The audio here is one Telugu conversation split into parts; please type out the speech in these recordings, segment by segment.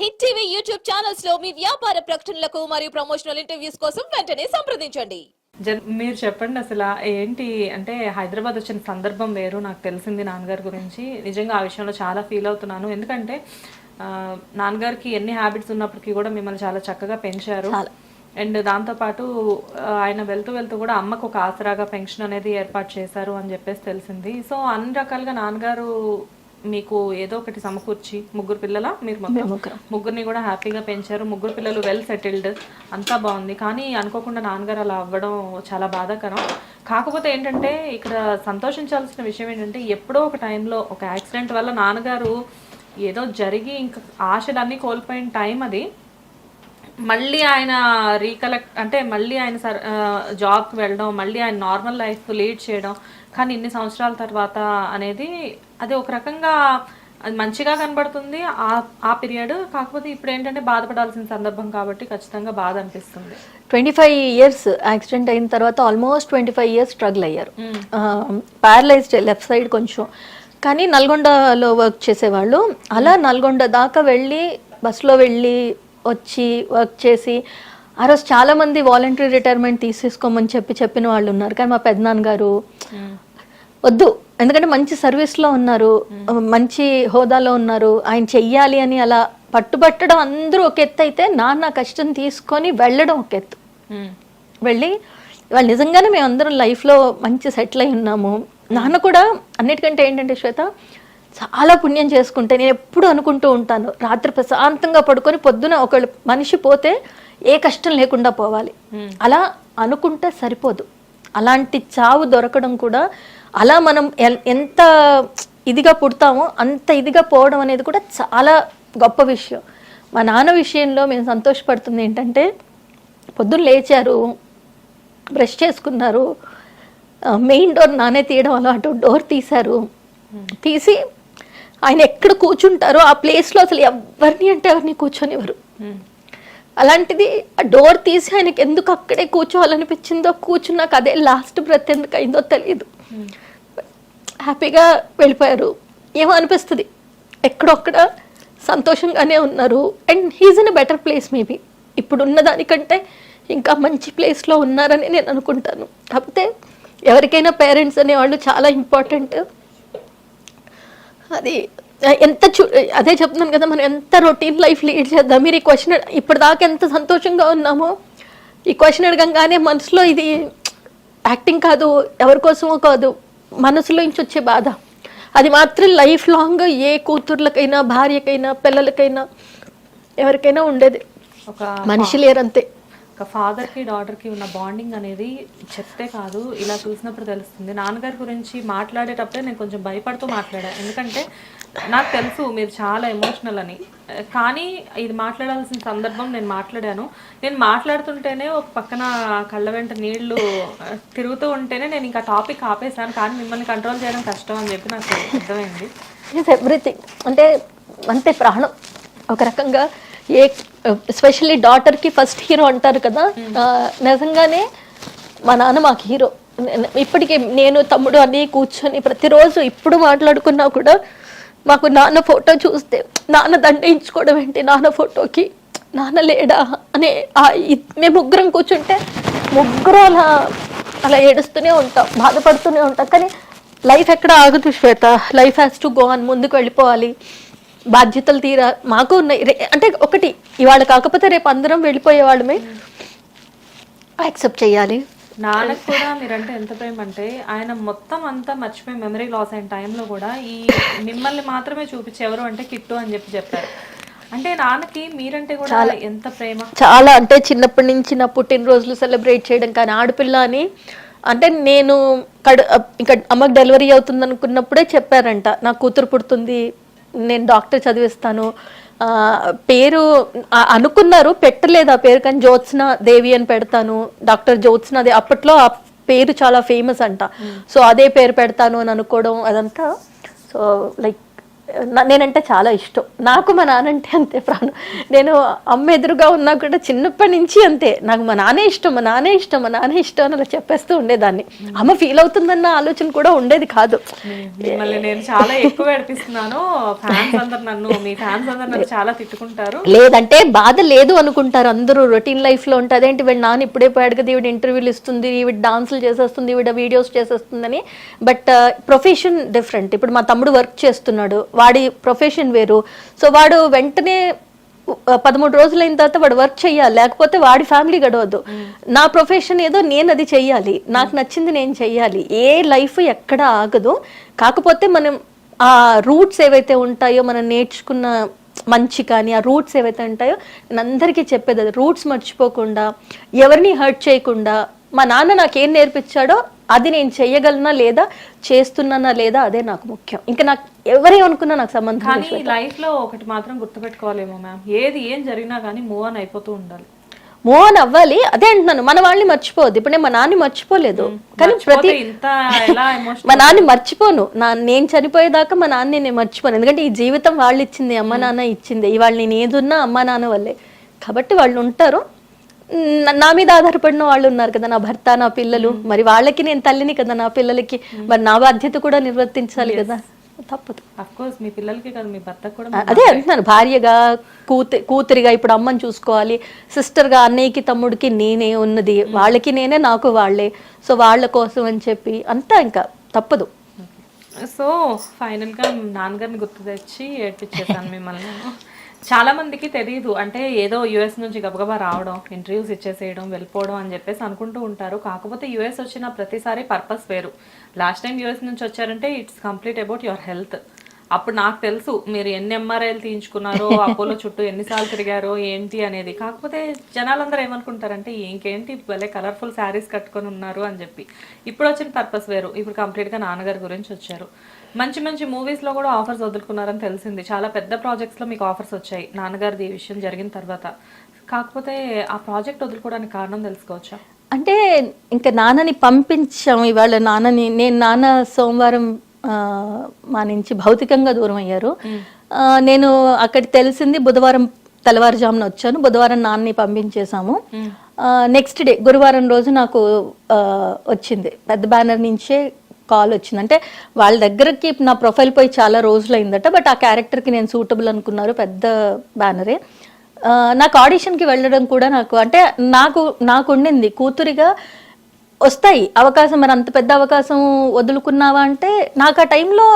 హిట్ టీవీ యూట్యూబ్ ఛానల్స్లో మీ వ్యాపార ప్రకటనలకు మరియు ప్రమోషనల్ ఇంటర్వ్యూస్ కోసం వెంటనే సంప్రదించండి. మీరు చెప్పండి అసలు ఏంటి అంటే హైదరాబాద్ వచ్చిన సందర్భం వేరు నాకు తెలిసింది నాన్నగారి గురించి. నిజంగా ఆ విషయంలో చాలా ఫీల్ అవుతున్నాను. ఎందుకంటే నాన్నగారికి ఎన్ని హ్యాబిట్స్ ఉన్నప్పటికీ కూడా మిమ్మల్ని చాలా చక్కగా పెంచారు. అండ్ దాంతోపాటు ఆయన వెళ్తూ వెళ్తూ కూడా అమ్మకు ఒక ఆసరాగా పెన్షన్ అనేది ఏర్పాటు చేశారు అని చెప్పేసి తెలిసింది. సో అన్ని రకాలుగా నాన్నగారు మీకు ఏదో ఒకటి సమకూర్చి ముగ్గురు పిల్లల మీరు మొత్తం ముగ్గురిని కూడా హ్యాపీగా పెంచారు. ముగ్గురు పిల్లలు వెల్ సెటిల్డ్ అంతా బాగుంది. కానీ అనుకోకుండా నాన్నగారు అలా అవ్వడం చాలా బాధాకరం. కాకపోతే ఏంటంటే ఇక్కడ సంతోషించాల్సిన విషయం ఏంటంటే ఎప్పుడో ఒక టైంలో ఒక యాక్సిడెంట్ వల్ల నాన్నగారు ఏదో జరిగి ఇంకా ఆశలన్నీ కోల్పోయిన టైం అది. మళ్ళీ ఆయన రీకలెక్ట్ అంటే మళ్ళీ ఆయన సర్ జాబ్కి వెళ్ళడం మళ్ళీ ఆయన నార్మల్ లైఫ్ లీడ్ చేయడం కానీ ఇన్ని సంవత్సరాల తర్వాత అనేది అది ఒక రకంగా అది మంచిగా కనబడుతుంది ఆ ఆ పీరియడ్ కాకపోతే ఇప్పుడు ఏంటంటే బాధపడాల్సిన సందర్భం కాబట్టి ఖచ్చితంగా బాధ అనిపిస్తుంది. ట్వంటీ ఫైవ్ ఇయర్స్ యాక్సిడెంట్ అయిన తర్వాత almost twenty five years struggle అయ్యారు. ప్యారలైజ్డ్ లెఫ్ట్ సైడ్ కొంచెం. కానీ నల్గొండలో వర్క్ చేసేవాళ్ళు అలా నల్గొండ దాకా వెళ్ళి బస్సులో వెళ్ళి వచ్చి వర్క్ చేసి ఆ రోజు చాలా మంది వాలంటరీ రిటైర్మెంట్ తీసేసుకోమని చెప్పి చెప్పిన వాళ్ళు ఉన్నారు. కానీ మా పెద్దనాన్నగారు వద్దు. ఎందుకంటే మంచి సర్వీస్లో ఉన్నారు. మంచి హోదాలో ఉన్నారు. ఆయన చెయ్యాలి అని అలా పట్టుబట్టడం అందరూ ఒక ఎత్తు అయితే నాన్న కష్టం తీసుకొని వెళ్ళడం ఒక ఎత్తు. వెళ్ళి వాళ్ళు నిజంగానే మేము అందరం లైఫ్లో మంచి సెటిల్ అయి ఉన్నాము. నాన్న కూడా అన్నిటికంటే ఏంటంటే శ్వేత చాలా పుణ్యం చేసుకుంటే నేను ఎప్పుడు అనుకుంటూ ఉంటాను. రాత్రి ప్రశాంతంగా పడుకొని పొద్దున ఒకళ్ళు మనిషి పోతే ఏ కష్టం లేకుండా పోవాలి. అలా అనుకుంటే సరిపోదు. అలాంటి చావు దొరకడం కూడా అలా మనం ఎంత ఇదిగా పుడతామో అంత ఇదిగా పోవడం అనేది కూడా చాలా గొప్ప విషయం. మా నాన్న విషయంలో మేము సంతోషపడుతుంది ఏంటంటే పొద్దున్న లేచారు బ్రష్ చేసుకున్నారు మెయిన్ డోర్ నానే తీయడం అలవాటు డోర్ తీశారు. తీసి ఆయన ఎక్కడ కూర్చుంటారో ఆ ప్లేస్లో అసలు ఎవరిని అంటే ఎవరిని కూర్చొనివ్వరు. అలాంటిది ఆ డోర్ తీసి ఆయనకి ఎందుకు అక్కడే కూర్చోవాలనిపించిందో కూర్చున్నాక అదే లాస్ట్ బ్రెత్ ఎందుకు అయిందో తెలియదు హ్యాపీగా వెళ్ళిపోయారు. ఏమో అనిపిస్తుంది. ఎక్కడొక్కడ సంతోషంగానే ఉన్నారు. And he's in a better place maybe ఇప్పుడు ఉన్న దానికంటే ఇంకా మంచి ప్లేస్లో ఉన్నారని నేను అనుకుంటాను. కాకపోతే ఎవరికైనా పేరెంట్స్ అనేవాళ్ళు చాలా ఇంపార్టెంట్ అది ఎంత చూ అదే చెప్తున్నాను కదా మనం ఎంత రొటీన్ లైఫ్ లీడ్ చేద్దాం? మీరు ఈ క్వశ్చన్ ఇప్పటిదాకా ఎంత సంతోషంగా ఉన్నామో ఈ క్వశ్చన్ అడగంగానే మనసులో ఇది యాక్టింగ్ కాదు ఎవరి కోసమో కాదు మనసులో నుంచి వచ్చే బాధ. అది మాత్రం లైఫ్ లాంగ్ ఏ కూతుర్లకైనా భార్యకైనా పిల్లలకైనా ఎవరికైనా ఉండేది. ఒక మనిషి లేరంతే. ఒక ఫాదర్కి డాటర్కి ఉన్న బాండింగ్ అనేది చెప్తే కాదు ఇలా చూసినప్పుడు తెలుస్తుంది. నాన్నగారి గురించి మాట్లాడేటప్పుడే నేను కొంచెం భయపడుతూ మాట్లాడాను ఎందుకంటే నాకు తెలుసు మీరు చాలా ఎమోషనల్ అని. కానీ ఇది మాట్లాడాల్సిన సందర్భం నేను మాట్లాడాను. నేను మాట్లాడుతుంటేనే ఒక పక్కన కళ్ళ వెంట నీళ్ళు తిరుగుతూ ఉంటేనే నేను ఇంకా టాపిక్ ఆపేశాను. కానీ మిమ్మల్ని కంట్రోల్ చేయడం కష్టం అని చెప్పి నాకు అర్థమైంది. ఇట్స్ ఎవ్రీథింగ్ అంటే అంతే ప్రాణం. ఒక రకంగా ఏ ఎస్పెషల్లీ డాటర్కి ఫస్ట్ హీరో అంటారు కదా నిజంగానే మా నాన్న మాకు హీరో ఇప్పటికే నేను తమ్ముడు అని కూర్చొని ప్రతిరోజు ఇప్పుడు మాట్లాడుకున్నా కూడా మాకు నాన్న ఫోటో చూస్తే నాన్న దండించుకోవడం ఏంటి? నాన్న ఫోటోకి నాన్న లేడా? అనే ఆ మేము ముగ్గురం కూర్చుంటే ముగ్గురు అలా అలా ఏడుస్తూనే ఉంటాం బాధపడుతూనే ఉంటాం. కానీ లైఫ్ ఎక్కడ ఆగదు Shweta. Life has to go అని ముందుకు వెళ్ళిపోవాలి. బాధ్యతలు తీరా మాకు ఉన్నాయి. రే- అంటే ఒకటి ఇవాళ కాకపోతే రేపు అందరం వెళ్ళిపోయేవాళ్ళమే యాక్సెప్ట్ చేయాలి. నాన్నకు కూడా మీరంటే ఎంత ప్రేమ అంటే ఆయన మొత్తం అంతా మర్చిపోయి మెమరీ లాస్ అయిన టైంలో కూడా ఈ మిమ్మల్ని మాత్రమే చూపించి ఎవరు అంటే కిట్టు అని చెప్పి చెప్పారు. అంటే నాన్నకి మీరంటే కూడా ఎంత ప్రేమ. చాలా అంటే చిన్నప్పటి నుంచి నా పుట్టినరోజులు సెలబ్రేట్ చేయడం కానీ ఆడపిల్ల అని అంటే నేను కడు ఇంకా అమ్మకి డెలివరీ అవుతుంది అనుకున్నప్పుడే చెప్పారంట నా కూతురు పుడుతుంది నేను డాక్టర్ చదివిస్తాను పేరు అనుకున్నారు పెట్టలేదు ఆ పేరు కానీ జ్యోత్స్న దేవి అని పెడతాను డాక్టర్ జ్యోత్స్న దే అప్పట్లో ఆ పేరు చాలా ఫేమస్ అంట. సో అదే పేరు పెడతాను అని అనుకోవడం అదంతా. సో లైక్ నేనంటే చాలా ఇష్టం. నాకు మా నాన్న అంటే అంతే ప్రాణం. నేను అమ్మ ఎదురుగా ఉన్నా కూడా చిన్నప్పటి నుంచి అంతే. నాకు మా నాన్నే ఇష్టం మా నాన్నే ఇష్టం మా నాన్నే ఇష్టం అని అలా చెప్పేస్తూ ఉండేదాన్ని. అమ్మ ఫీల్ అవుతుందన్న ఆలోచన కూడా ఉండేది కాదు. నేను చాలా ఎక్కువ ఏడిపిస్తున్నాను. ఫ్యాన్స్ అందరు నన్ను మీ ఫ్యాన్స్ అందరు నన్ను చాలా తిట్టుకుంటారు. లేదంటే బాధ లేదు అనుకుంటారు అందరూ. రొటీన్ లైఫ్లో ఉంటుంది అదేంటి వీళ్ళ నాన్న ఇప్పుడే పోయాడు కదా ఈవిడ ఇంటర్వ్యూలు ఇస్తుంది ఈవిడ డాన్సులు చేసేస్తుంది ఈవిడ వీడియోస్ చేసేస్తుందని. బట్ ప్రొఫెషన్ డిఫరెంట్ ఇప్పుడు మా తమ్ముడు వర్క్ చేస్తున్నాడు. వాడి ప్రొఫెషన్ వేరు. సో వాడు వెంటనే పదమూడు రోజులు అయిన తర్వాత వాడు వర్క్ చెయ్యాలి. లేకపోతే వాడి ఫ్యామిలీ గడవద్దు నా ప్రొఫెషన్ ఏదో నేను అది చెయ్యాలి. నాకు నచ్చింది నేను చెయ్యాలి. ఏ లైఫ్ ఎక్కడ ఆగదు. కాకపోతే మనం ఆ రూట్స్ ఏవైతే ఉంటాయో మనం నేర్చుకున్న మంచి కానీ ఆ రూట్స్ ఏవైతే ఉంటాయో నేను అందరికీ చెప్పేది అది. రూట్స్ మర్చిపోకుండా ఎవరిని హర్ట్ చేయకుండా మా నాన్న నాకేం నేర్పించాడో అది నేను చెయ్యగలనా లేదా చేస్తున్నానా లేదా అదే నాకు ముఖ్యం. ఇంకా నాకు ఎవరే అనుకున్నా నాకు సంబంధం. కానీ లైఫ్లో ఒకటి మాత్రం గుర్తుపెట్టుకోవాలేమో మ్యామ్. ఏది ఏం జరిగినా కానీ మూవ్ ఆన్ అయిపోతూ ఉండాలి. మూవ్ ఆన్ అవ్వాలి. అదే అంటున్నాను మన వాళ్ళని మర్చిపోవద్దు. ఇప్పుడు నేను మా నాన్ని మర్చిపోలేదు. కానీ ప్రతి మా నాన్ని మర్చిపోను. నా నేను చనిపోయేదాకా మా నాన్ని నేను మర్చిపోను. ఎందుకంటే ఈ జీవితం వాళ్ళు ఇచ్చింది అమ్మ నాన్న ఇచ్చింది. ఇవాళ నేను ఏదున్నా అమ్మ నాన్న వల్లే. కాబట్టి వాళ్ళు ఉంటారు. న- మీద ఆధారపడిన వాళ్ళు ఉన్నారు కదా నా భర్త నా పిల్లలు. మరి వాళ్ళకి నేను తల్లిని కదా నా పిల్లలకి. మరి నా బాధ్యత కూడా నిర్వర్తించాలి కదా. తప్పదు. అఫ్ కోర్స్ మీ పిల్లలకి కాదు మీ భర్తకు కూడా అ- అదే అంటున్నాను భార్యగా కూతు కూతురిగా ఇప్పుడు అమ్మని చూసుకోవాలి. సిస్టర్గా అన్నయ్యకి తమ్ముడికి నేనే ఉన్నది. వాళ్ళకి నేనే నాకు వాళ్ళే. సో వాళ్ళ కోసం అని చెప్పి అంతా ఇంకా తప్పదు. సో ఫైనల్గా నాన్నగారిని గుర్తు తెచ్చి ఏడ్పించేసాను మిమ్మల్ని. చాలా మందికి తెలియదు అంటే ఏదో యుఎస్ నుంచి గబగబా రావడం ఇంటర్వ్యూస్ ఇచ్చేసేయడం వెళ్ళిపోవడం అని చెప్పేసి అనుకుంటూ ఉంటారు. కాకపోతే యుఎస్ వచ్చిన ప్రతిసారి పర్పస్ వేరు. లాస్ట్ టైం యుఎస్ నుంచి వచ్చారంటే it's complete about your health అప్పుడు నాకు తెలుసు మీరు ఎన్ని ఎంఆర్ఐలు తీయించుకున్నారో అపోలో చుట్టూ ఎన్నిసార్లు తిరిగారో ఏంటి అనేది. కాకపోతే జనాలందరూ ఏమనుకుంటారంటే ఇంకేంటి భలే కలర్ఫుల్ శారీస్ కట్టుకొని ఉన్నారు అని చెప్పి. ఇప్పుడు వచ్చిన పర్పస్ వేరు. ఇప్పుడు కంప్లీట్గా నాన్నగారి గురించి వచ్చారు. మంచి మంచి మూవీస్లో కూడా ఆఫర్స్ వదులుకున్నారని తెలిసింది. చాలా పెద్ద ప్రాజెక్ట్స్లో మీకు ఆఫర్స్ వచ్చాయి. నాన్నగారిది ఈ విషయం జరిగిన తర్వాత. కాకపోతే ఆ ప్రాజెక్ట్ వదులుకోవడానికి కారణం తెలుసుకోవచ్చా? అంటే ఇంకా నాన్నని పంపించాం. ఇవాళ నాన్నని నేను నాన్న సోమవారం మా నుంచి భౌతికంగా దూరం అయ్యారు. నేను అక్కడ తెలిసింది బుధవారం తెల్లవారుజామున వచ్చాను. బుధవారం నాన్నని పంపించేశాము. నెక్స్ట్ డే గురువారం రోజు నాకు వచ్చింది. పెద్ద బ్యానర్ నుంచే కాల్ వచ్చింది. అంటే వాళ్ళ దగ్గరకి నా ప్రొఫైల్ పోయి చాలా రోజులు అయిందట బట్ ఆ క్యారెక్టర్కి నేను సూటబుల్ అనుకున్నారు పెద్ద బ్యానరే. నాకు ఆడిషన్కి వెళ్ళడం కూడా నాకు అంటే నాకు నాకు ఉండింది కూతురిగా వస్తాయి. అవకాశం మరి అంత పెద్ద అవకాశం వదులుకున్నావా అంటే నాకు ఆ టైంలో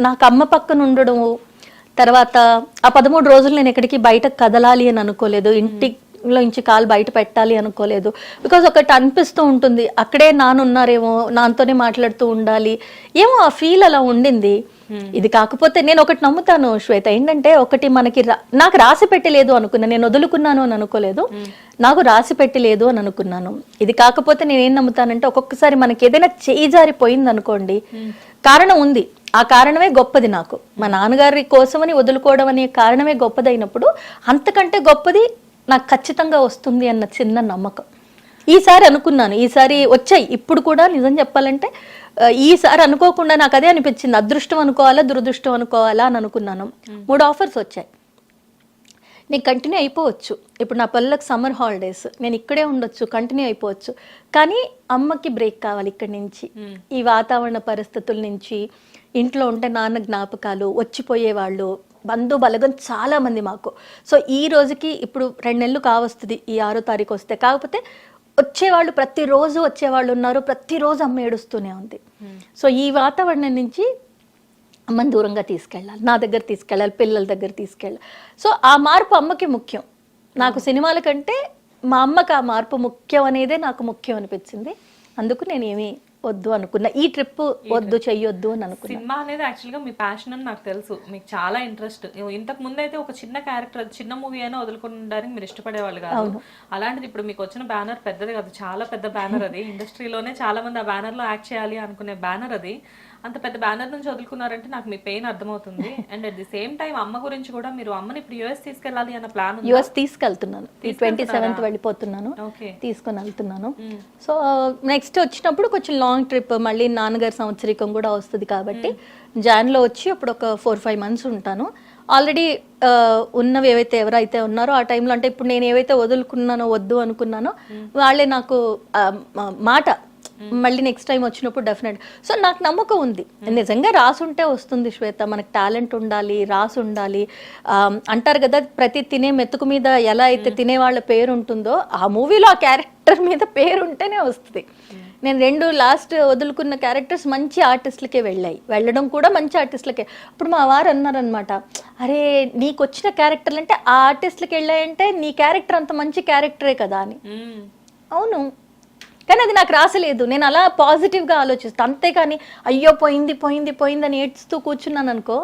నాకు అమ్మ పక్కన ఉండడం తర్వాత ఆ పదమూడు రోజులు నేను ఎక్కడికి బయట కదలాలి అని అనుకోలేదు. ఇంటిలో నుంచి కాలు బయట పెట్టాలి అనుకోలేదు. బికాజ్ ఒకటి అనిపిస్తూ ఉంటుంది అక్కడే నాన్న ఉన్నారేమో నాన్నతోనే మాట్లాడుతూ ఉండాలి. ఏమో ఆ ఫీల్ అలా ఉండింది. ఇది కాకపోతే నేను ఒకటి నమ్ముతాను శ్వేత. ఏంటంటే ఒకటి మనకి రా- నాకు రాసి పెట్టలేదు అనుకున్నా నేను వదులుకున్నాను అని అనుకోలేదు. నాకు రాసి పెట్టలేదు అని అనుకున్నాను. ఇది కాకపోతే నేను ఏం నమ్ముతానంటే ఒక్కొక్కసారి మనకి ఏదైనా చేయి జారిపోయింది అనుకోండి కారణం ఉంది. ఆ కారణమే గొప్పది నాకు. మా నాన్నగారి కోసమని వదులుకోవడం అనే కారణమే గొప్పదైనప్పుడు అంతకంటే గొప్పది నాకు ఖచ్చితంగా వస్తుంది అన్న చిన్న నమ్మకం. ఈసారి అనుకున్నాను. ఈసారి వచ్చాయి. ఇప్పుడు కూడా నిజం చెప్పాలంటే ఈసారి అనుకోకుండా నాకు అదే అనిపించింది. అదృష్టం అనుకోవాలా దురదృష్టం అనుకోవాలా అని అనుకున్నాను. మూడు ఆఫర్స్ వచ్చాయి. నేను కంటిన్యూ అయిపోవచ్చు. ఇప్పుడు నా పిల్లలకు సమ్మర్ హాలిడేస్. నేను ఇక్కడే ఉండొచ్చు కంటిన్యూ అయిపోవచ్చు. కానీ అమ్మకి బ్రేక్ కావాలి ఇక్కడి నుంచి. ఈ వాతావరణ పరిస్థితుల నుంచి ఇంట్లో ఉంటే నాన్న జ్ఞాపకాలు వచ్చిపోయే వాళ్ళు బంధు బలగం చాలా మంది మాకు. సో ఈ రోజుకి ఇప్పుడు రెండు నెలలు కావస్తుంది. ఈ ఆరో తారీఖు వస్తే. కాకపోతే వచ్చేవాళ్ళు ప్రతిరోజు వచ్చేవాళ్ళు ఉన్నారు ప్రతిరోజు అమ్మ ఏడుస్తూనే ఉంది. సో ఈ వాతావరణం నుంచి అమ్మని దూరంగా తీసుకెళ్ళాలి నా దగ్గర తీసుకెళ్ళాలి పిల్లల దగ్గర తీసుకెళ్ళాలి. సో ఆ మార్పు అమ్మకి ముఖ్యం. నాకు సినిమాల కంటే మా అమ్మకి ఆ మార్పు ముఖ్యం అనేదే నాకు ముఖ్యం అనిపించింది. అందుకు నేను ఏమీ వద్దు అనుకున్నా. ఈ ట్రిప్ వద్దు చెయ్యొద్దు అని అనుకున్నా. సినిమా అనేది యాక్చువల్గా మీ ప్యాషన్ అని నాకు తెలుసు. మీకు చాలా ఇంట్రెస్ట్. ఇంతకు ముందు అయితే ఒక చిన్న క్యారెక్టర్ చిన్న మూవీ అయినా వదులుకోవడానికి మీరు ఇష్టపడేవాళ్ళు కాదు. అలాంటిది ఇప్పుడు మీకు వచ్చిన బ్యానర్ పెద్దది కాదు. చాలా పెద్ద బ్యానర్ అది. ఇండస్ట్రీలోనే చాలా మంది ఆ బ్యానర్లో యాక్ట్ చేయాలి అనుకునే బ్యానర్ అది. అంత పెద్ద బ్యానర్ నుంచి వదులుకున్నారంటే నాకు మీ పెయిన్ అర్థమవుతుంది. And at the same time అమ్మ గురించి కూడా మీరు అమ్మని ఇప్పుడు యుఎస్ తీసుకెళ్ళాలి అన్న ప్లాన్ యుఎస్ తీసుకెళ్తున్నాను. ఈ ట్వంటీ సెవెంత్ వెళ్ళిపోతున్నాను. తీసుకొని వెళ్తున్నాను. సో నెక్స్ట్ వచ్చినప్పుడు కొంచెం లాంగ్ ట్రిప్ మళ్ళీ నాన్నగారి సంవత్సరికం కూడా వస్తుంది కాబట్టి జాన్లో వచ్చి అప్పుడు ఒక ఫోర్ ఫైవ్ మంత్స్ ఉంటాను. ఆల్రెడీ ఉన్నవి ఏవైతే ఎవరైతే ఉన్నారో ఆ టైంలో అంటే ఇప్పుడు నేను ఏవైతే వదులుకున్నానో వద్దు అనుకున్నానో వాళ్ళే నాకు మాట మళ్ళీ నెక్స్ట్ టైం వచ్చినప్పుడు డెఫినెట్ సో నాకు నమ్మకం ఉంది. నిజంగా రాసుంటే వస్తుంది శ్వేత. మనకు టాలెంట్ ఉండాలి రాసి ఉండాలి. అంటారు కదా ప్రతి తినే మెతుకు మీద ఎలా అయితే తినే వాళ్ళ పేరు ఉంటుందో ఆ మూవీలో ఆ క్యారెక్టర్ మీద పేరు ఉంటేనే వస్తుంది నేను రెండు లాస్ట్ వదులుకున్న క్యారెక్టర్స్ మంచి ఆర్టిస్టులకే వెళ్ళాయి. వెళ్ళడం కూడా మంచి ఆర్టిస్టులకే అప్పుడు మా వారు అన్నారనమాట అరే నీకు వచ్చిన క్యారెక్టర్లు అంటే ఆ ఆర్టిస్టులకి వెళ్ళాయంటే నీ క్యారెక్టర్ అంత మంచి క్యారెక్టరే కదా అని. అవును. కానీ అది నాకు రాసలేదు. నేను అలా పాజిటివ్గా ఆలోచిస్తాను అంతేకాని అయ్యో పోయింది పోయింది పోయింది అని ఏడ్చుతూ కూర్చున్నాను అనుకో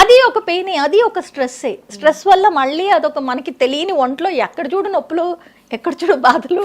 అది ఒక పెయిన్ అది ఒక స్ట్రెస్సే స్ట్రెస్ వల్ల మళ్ళీ అదొక మనకి తెలియని ఒంట్లో ఎక్కడ చూడు నొప్పులు ఎక్కడ చూడు బాధలు.